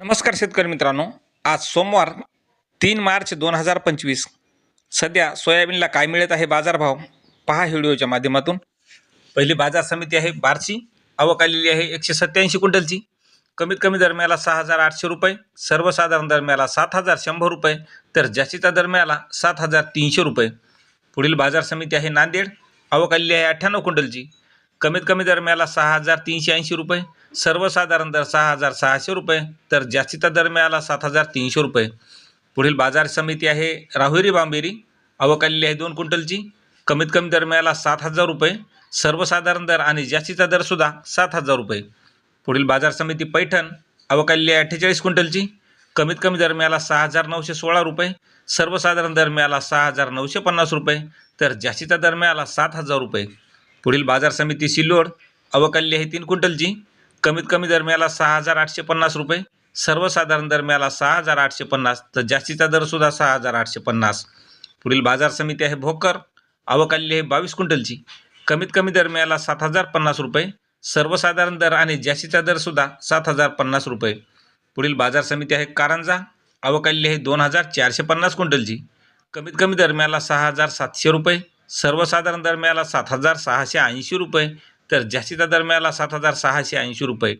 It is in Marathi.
नमस्कार शेतकरी मित्रांनो. आज सोमवार तीन मार्च दोन हजार पंचवीस. सध्या सोयाबीनला काय मिळत आहे बाजारभाव पहा व्हिडिओच्या माध्यमातून. पहिली बाजार समिती आहे बारची. आवक आलेली आहे एकशे सत्याऐंशी क्विंटलची. कमीत कमी दरम्याला सहा हजार आठशे रुपये सर्वसाधारण दरम्याला सात हजार शंभर रुपये तर जास्तीचा दरम्याला सात हजार तीनशे रुपये. पुढील बाजार समिती आहे नांदेड. आवक आलेली आहे अठ्ठ्याण्णव क्विंटलची. कमीत कमी दरम्याला सहा हजार तीनशे ऐंशी रुपये सर्वसाधारण दर सहा हजार सहाशे रुपये तर जास्तीचा दर मिळाला सात हजार तीनशे रुपये. पुढील बाजार समिती आहे राहुरी बांबेरी आवक आलेली आहे दोन क्विंटलची. कमीत कमी दर मिळाला सात हजार रुपये सर्वसाधारण दर आणि जास्तीचा दरसुद्धा सात हजार रुपये. पुढील बाजार समिती पैठण आवक आलेली आहे अठ्ठेचाळीस क्विंटलची. कमीत कमी दर मिळाला सहा हजार नऊशे सोळा रुपये सर्वसाधारण दर मिळाला सहा हजार नऊशे पन्नास रुपये तर जास्तीचा दर मिळाला सात हजार रुपये. पुढील बाजार समिती सिल्लोड अवकाल्य आहे तीन क्विंटलची. कमीत कमी दरम्याला सहा हजार आठशे पन्नास रुपये. सर्वसाधारण दरम्याला सहा हजार आठशे पन्नास तर जास्तीचा दरसुद्धा सहा हजार आठशे पन्नास. पुढील बाजार समिती आहे भोकर आवक आहे बावीस क्विंटलची. कमीत कमी दरम्याला सात हजार पन्नास रुपये. सर्वसाधारण दर आणि जास्तीचा दरसुद्धा सात हजार पन्नास रुपये. पुढील बाजार समिती आहे कारंजा आवक आहे दोन हजार चारशे पन्नास क्विंटलची. कमीत कमी दरम्याला सहा हजार सातशे रुपये. सर्वसाधारण दर मिळाला सात हजार सहाशे ऐंशी रुपये तर जास्तीचा दर मिळाला सात हजार सहाशे ऐंशी रुपये.